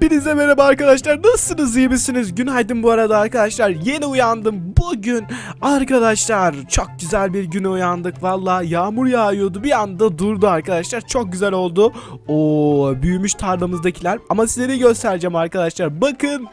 Hepinize merhaba arkadaşlar. Nasılsınız? iyi misiniz? Günaydın bu arada arkadaşlar. Yeni uyandım. Bugün arkadaşlar çok güzel bir güne uyandık. Valla yağmur yağıyordu. Bir anda durdu arkadaşlar. Çok güzel oldu. Oo büyümüş tarlamızdakiler. Ama size de göstereceğim arkadaşlar. Bakın.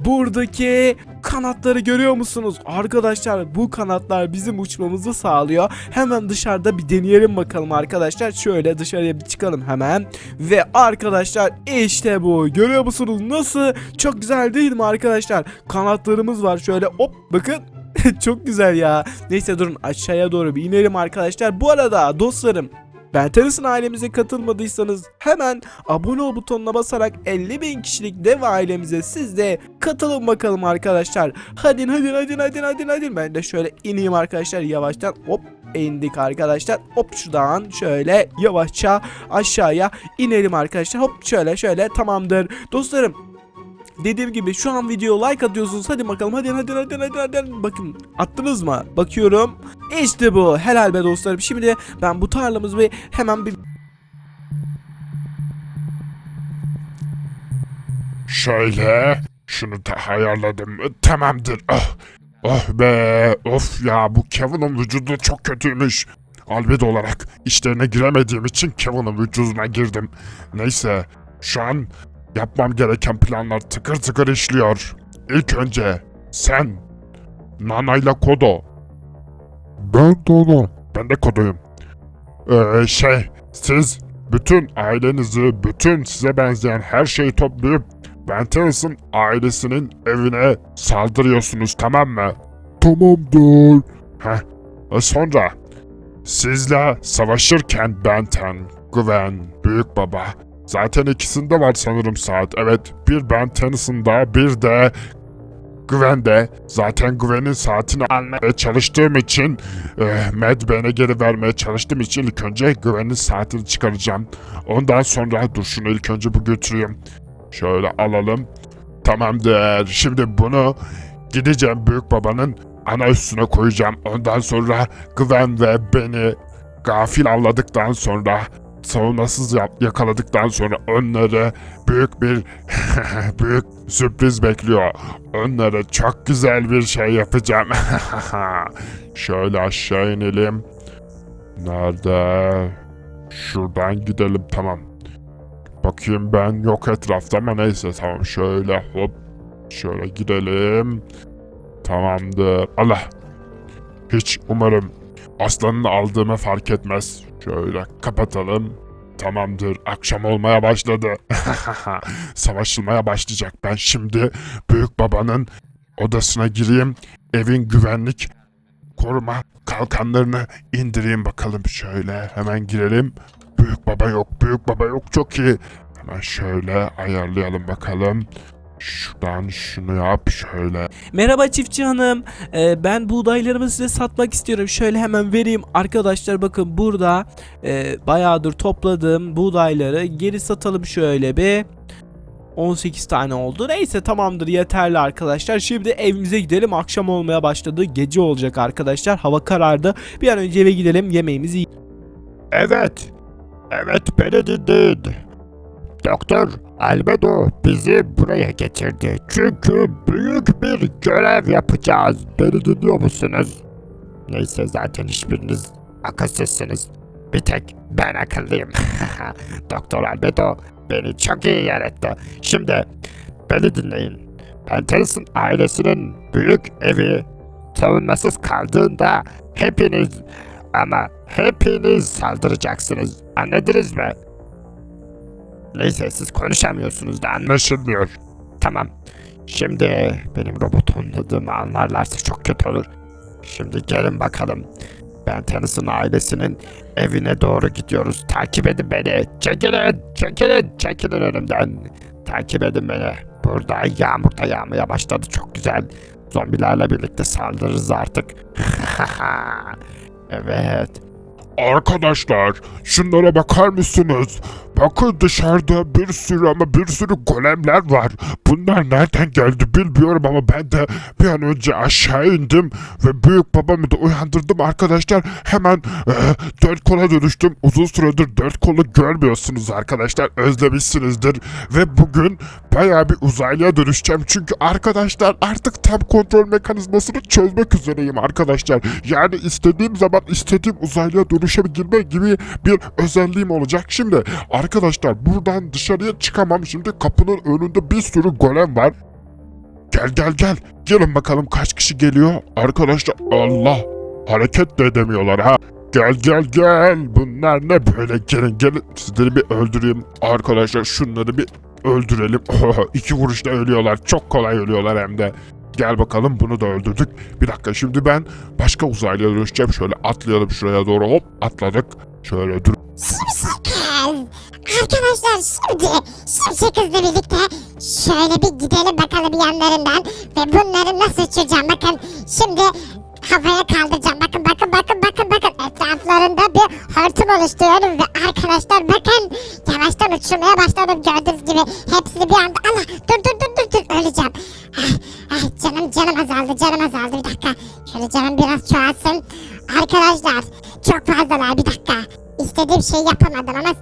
Buradaki kanatları görüyor musunuz? Arkadaşlar bu kanatlar bizim uçmamızı sağlıyor. Hemen dışarıda bir deneyelim bakalım arkadaşlar. Şöyle dışarıya bir çıkalım hemen. Ve arkadaşlar işte bu. Görüyor musunuz? Nasıl? Çok güzel değil mi arkadaşlar? Kanatlarımız var şöyle hop bakın. Çok güzel ya. Neyse durun aşağıya doğru bir inelim arkadaşlar. Bu arada dostlarım Tennis'in ailemize katılmadıysanız hemen abone ol butonuna basarak 50 bin kişilik dev ailemize siz de katılın bakalım arkadaşlar. Hadi hadi hadi hadi hadi hadi. Ben de şöyle ineyim arkadaşlar yavaştan hop indik arkadaşlar. Hop şuradan şöyle yavaşça aşağıya inelim arkadaşlar. Hop şöyle şöyle tamamdır. Dostlarım Dediğim gibi şu an video like atıyorsunuz. Hadi bakalım hadi hadi hadi hadi hadi. Bakın attınız mı? Bakıyorum. İşte bu. Helal be dostlarım. Şimdi ben bu tarlamızı bir hemen bir Şöyle şunu da ayarladım. Tamamdır. Oh, oh be. Of ya bu Kevin'in vücudu çok kötüymüş. Albedo olarak işlerine giremediğim için Kevin'in vücuduna girdim. Neyse şu an yapmam gereken planlar tıkır tıkır işliyor. İlk önce sen Nana ile Kodo. Ben Dodo. Ben de Kodo'yum. Ee, şey siz bütün ailenizi, bütün size benzeyen her şeyi toplayıp Ben Tennyson ailesinin evine saldırıyorsunuz tamam mı? Tamamdır. Heh. E sonra sizle savaşırken Benten, Gwen, Büyük Baba zaten ikisinde var sanırım saat. Evet bir Ben Tennyson'da bir de Gwen'de zaten Gwen'in saatini almaya çalıştığım için e, Mad Ben'e geri vermeye çalıştığım için ilk önce Gwen'in saatini çıkaracağım. Ondan sonra dur şunu ilk önce bu götüreyim. Şöyle alalım. Tamamdır. Şimdi bunu gideceğim büyük babanın ana üstüne koyacağım. Ondan sonra Gwen ve beni gafil avladıktan sonra savunmasız yakaladıktan sonra onları büyük bir büyük sürpriz bekliyor. Onlara çok güzel bir şey yapacağım. Şöyle aşağı inelim. Nerede? Şuradan gidelim tamam. Bakayım ben yok etrafta ama neyse tamam şöyle hop şöyle gidelim. Tamamdır. Allah. Hiç umarım aslanını aldığımı fark etmez. Şöyle kapatalım. Tamamdır. Akşam olmaya başladı. Savaşılmaya başlayacak. Ben şimdi büyük babanın odasına gireyim. Evin güvenlik koruma kalkanlarını indireyim bakalım. Şöyle hemen girelim. Büyük baba yok, büyük baba yok. Çok iyi. Hemen şöyle ayarlayalım bakalım. Şuradan şunu yap şöyle. Merhaba çiftçi hanım. Ee, ben buğdaylarımı size satmak istiyorum. Şöyle hemen vereyim. Arkadaşlar bakın burada e, bayağıdır topladığım buğdayları geri satalım şöyle bir. 18 tane oldu. Neyse tamamdır yeterli arkadaşlar. Şimdi evimize gidelim. Akşam olmaya başladı. Gece olacak arkadaşlar. Hava karardı. Bir an önce eve gidelim. Yemeğimizi. Evet. Evet beni dinleyin. Doktor Albedo bizi buraya getirdi. Çünkü büyük bir görev yapacağız. Beni dinliyor musunuz? Neyse zaten hiçbiriniz akılsızsınız. Bir tek ben akıllıyım. Doktor Albedo beni çok iyi yarattı. Şimdi beni dinleyin. Pentelis'in ailesinin büyük evi savunmasız kaldığında hepiniz ama hepiniz saldıracaksınız. Anladınız mı? Neyse siz konuşamıyorsunuz da anla. Anlaşılmıyor. Tamam. Şimdi benim robotu anladığımı anlarlarsa çok kötü olur. Şimdi gelin bakalım. Ben Tennyson ailesinin evine doğru gidiyoruz. Takip edin beni. Çekilin, çekilin, çekilin önümden. Takip edin beni. Burada yağmur da yağmaya başladı. Çok güzel. Zombilerle birlikte saldırırız artık. evet. Arkadaşlar şunlara bakar mısınız? Bakın dışarıda bir sürü ama bir sürü golemler var. Bunlar nereden geldi bilmiyorum ama ben de bir an önce aşağı indim ve büyük babamı da uyandırdım arkadaşlar. Hemen e, dört kola dönüştüm. Uzun süredir dört kolu görmüyorsunuz arkadaşlar. Özlemişsinizdir. Ve bugün bayağı bir uzaylıya dönüşeceğim. Çünkü arkadaşlar artık tam kontrol mekanizmasını çözmek üzereyim arkadaşlar. Yani istediğim zaman istediğim uzaylıya dönüşebilme gibi bir özelliğim olacak. Şimdi arkadaşlar buradan dışarıya çıkamam. Şimdi kapının önünde bir sürü golem var. Gel gel gel. Gelin bakalım kaç kişi geliyor. Arkadaşlar Allah hareket de edemiyorlar ha. Gel gel gel. Bunlar ne böyle? Gelin gelin. Sizleri bir öldüreyim. Arkadaşlar şunları bir öldürelim. İki vuruşta ölüyorlar. Çok kolay ölüyorlar hem de. Gel bakalım bunu da öldürdük. Bir dakika şimdi ben başka uzaylıya dönüşeceğim. Şöyle atlayalım şuraya doğru hop atladık. Şöyle dur. Şimşek Arkadaşlar şimdi Şimşek hızla birlikte şöyle bir gidelim bakalım yanlarından ve bunları nasıl uçuracağım bakın şimdi havaya kaldıracağım bakın bakın bakın bakın bakın etraflarında bir hortum oluşturuyorum ve arkadaşlar bakın yavaştan uçurmaya başladım gördüğünüz gibi hepsini bir anda Allah dur dur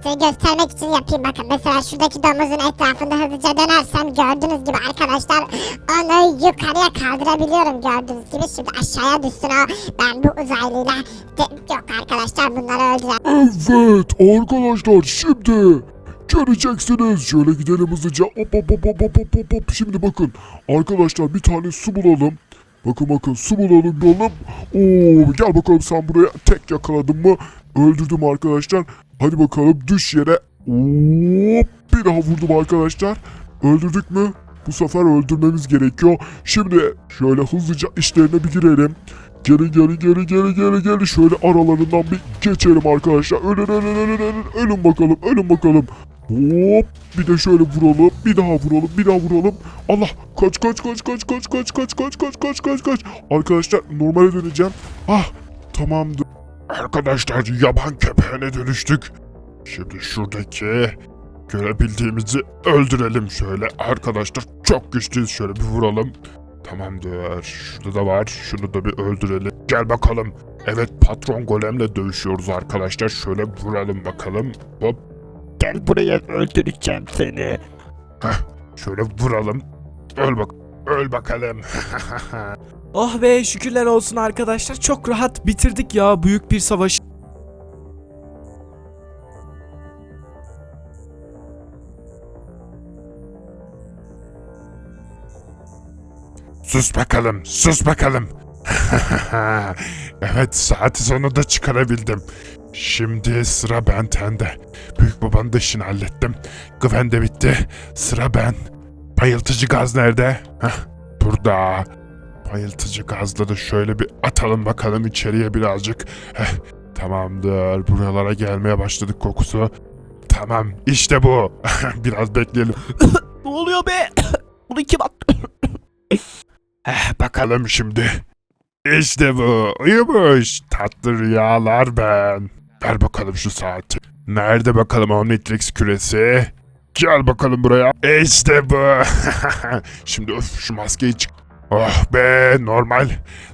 size göstermek için yapayım bakın. Mesela şuradaki domuzun etrafında hızlıca dönersem gördüğünüz gibi arkadaşlar onu yukarıya kaldırabiliyorum gördüğünüz gibi. Şimdi aşağıya düşsün o. Ben bu uzaylıyla de- yok arkadaşlar bunları öldüremem. Evet arkadaşlar şimdi göreceksiniz. Şöyle gidelim hızlıca. Hop hop hop hop hop hop hop. Şimdi bakın arkadaşlar bir tane su bulalım. Bakın bakın su bulalım bulalım. Oo gel bakalım sen buraya tek yakaladın mı? Öldürdüm arkadaşlar. Hadi bakalım düş yere. Hop bir daha vurdum arkadaşlar. Öldürdük mü? Bu sefer öldürmemiz gerekiyor. Şimdi şöyle hızlıca işlerine bir girelim. Geri geri geri geri geri geri şöyle aralarından bir geçelim arkadaşlar. Ölün ölün ölün ölün ölün bakalım ölün bakalım. Hop bir de şöyle vuralım bir daha vuralım bir daha vuralım. Allah kaç kaç kaç kaç kaç kaç kaç kaç kaç kaç kaç kaç Arkadaşlar normale döneceğim. Ah tamamdır. Arkadaşlar yaban köpeğine dönüştük. Şimdi şuradaki görebildiğimizi öldürelim şöyle. Arkadaşlar çok güçlüyüz şöyle bir vuralım. Tamamdır. Şurada da var. Şunu da bir öldürelim. Gel bakalım. Evet patron golemle dövüşüyoruz arkadaşlar. Şöyle vuralım bakalım. Hop. Gel buraya öldüreceğim seni. Şöyle vuralım. Öl bak. Öl bakalım. Oh be şükürler olsun arkadaşlar. Çok rahat bitirdik ya büyük bir savaşı. sus bakalım. Sus bakalım. evet saati sonunda çıkarabildim. Şimdi sıra Benten'de. Büyük babanın da işini hallettim. Gwen de bitti. Sıra ben. Bayıltıcı gaz nerede? Heh, burada. Bayıltıcı gazla da şöyle bir atalım bakalım içeriye birazcık. Heh, tamamdır. Buralara gelmeye başladık kokusu. Tamam işte bu. Biraz bekleyelim. Ne oluyor be? Bunu kim attı? Eh, bakalım şimdi. İşte bu. Uyumuş. Tatlı rüyalar ben. Ver bakalım şu saati. Nerede bakalım Omnitrix küresi? Gel bakalım buraya. İşte bu. şimdi öf şu maskeyi çık. Oh be normal.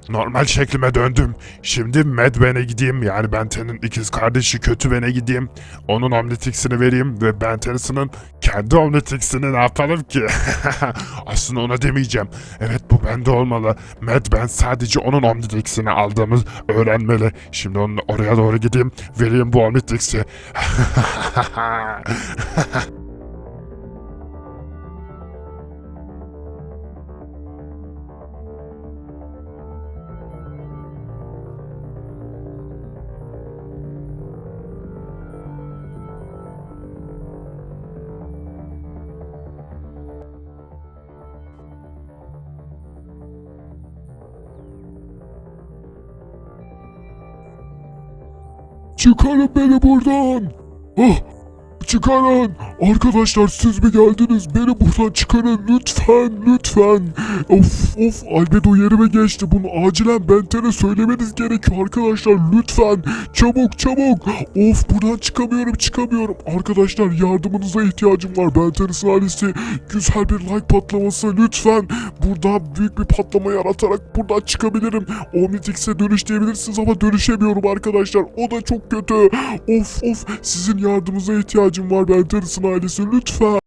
Normal şeklime döndüm. Şimdi Medben'e gideyim. Yani Benten'in ikiz kardeşi kötü Ben'e gideyim. Onun Omnitrix'ini vereyim ve Ben Tennyson'ın kendi Omnitrix'ini ne yapalım ki? Aslında ona demeyeceğim. Evet bu bende olmalı. Mad Ben sadece onun Omnitrix'ini aldığımız öğrenmeli. Şimdi onun oraya doğru gideyim. Vereyim bu Omnitrix'i. Çıkarın beni buradan. Ah, çıkarın. Arkadaşlar siz mi geldiniz? Beni buradan çıkarın lütfen lütfen. Of of Albedo yerime geçti. Bunu acilen Benten'e söylemeniz gerekiyor arkadaşlar. Lütfen çabuk çabuk. Of buradan çıkamıyorum çıkamıyorum. Arkadaşlar yardımınıza ihtiyacım var. Benten'in ailesi güzel bir like patlaması lütfen. Burada büyük bir patlama yaratarak buradan çıkabilirim. Omnitrix'e dönüş diyebilirsiniz ama dönüşemiyorum arkadaşlar. O da çok kötü. Of of sizin yardımınıza ihtiyacım var Benten'in ailesi lütfen.